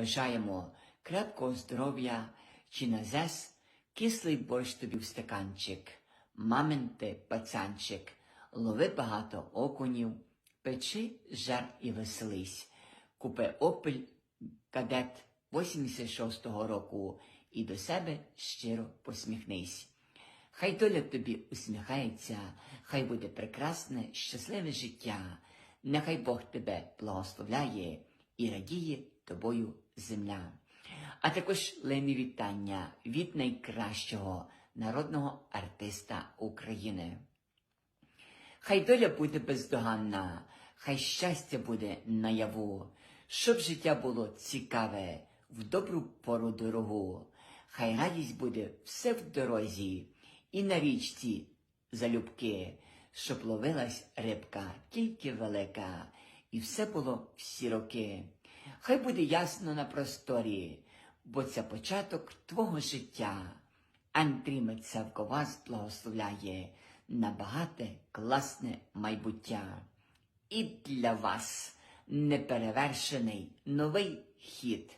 Бажаємо крепкого здоров'я чи на зес, кислий борщ тобі в стаканчик, мамин ти пацанчик, лови багато окунів, печи, жар і веселись. Купи опель кадет 86-го року і до себе щиро посміхнись. Хай доля тобі усміхається, хай буде прекрасне, щасливе життя, нехай Бог тебе благословляє і радіє тобою земля. А також лемі вітання від найкращого народного артиста України. Хай доля буде бездоганна, хай щастя буде наяву, щоб життя було цікаве, в добру пору дорогу, хай радість буде все в дорозі, і на річці залюбки, щоб ловилась рибка тільки велика, і все було всі роки. Хай буде ясно на просторі, бо це початок твого життя. Андрій Мецевко вас благословляє на багате класне майбуття. І для вас неперевершений новий хіт